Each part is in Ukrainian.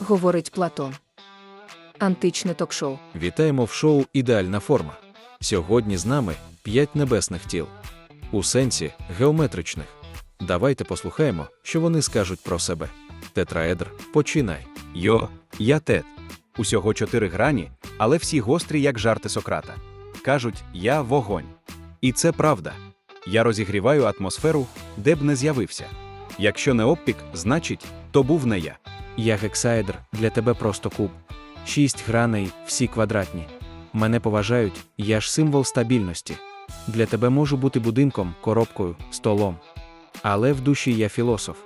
говорить Платон. Античне ток-шоу. Вітаємо в шоу Ідеальна форма. Сьогодні з нами п'ять небесних тіл. У сенсі геометричних. Давайте послухаємо, що вони скажуть про себе. Тетраедр, починай. Йо, я Тед. Усього чотири грані, але всі гострі, як жарти Сократа. Кажуть, я вогонь. І це правда. Я розігріваю атмосферу, де б не з'явився. Якщо не опік, значить, то був не я. Я гексаедр, для тебе просто куб. Шість граней, всі квадратні. Мене поважають, я ж символ стабільності. Для тебе можу бути будинком, коробкою, столом. Але в душі я філософ.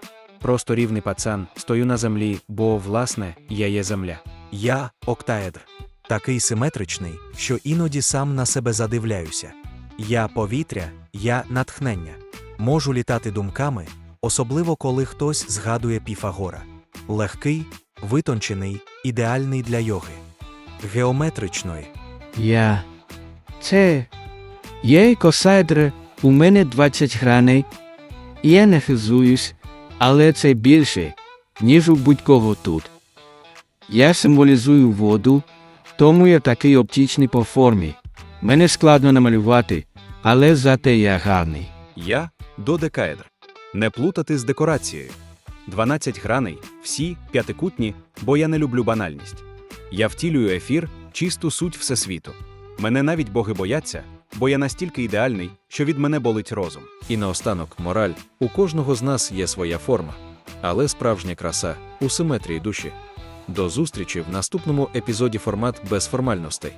Просто рівний пацан, стою на землі, бо, власне, я є земля. Я октаедр, такий симетричний, що іноді сам на себе задивляюся. Я повітря, я натхнення. Можу літати думками, особливо коли хтось згадує Піфагора. Легкий, витончений, ідеальний для йоги. Геометричної. Я. Це. Є косайдр, у мене 20 граней. Я не хизуюсь, але це більше, ніж у будь-кого тут. Я символізую воду, тому я такий оптичний по формі. Мене складно намалювати, але зате я гарний. Я додекаедр. Не плутати з декорацією. 12 граней, всі п'ятикутні, бо я не люблю банальність. Я втілюю ефір, чисту суть всесвіту. Мене навіть боги бояться, бо я настільки ідеальний, що від мене болить розум. І наостанок мораль. У кожного з нас є своя форма. Але справжня краса у симетрії душі. До зустрічі в наступному епізоді формат без формальностей.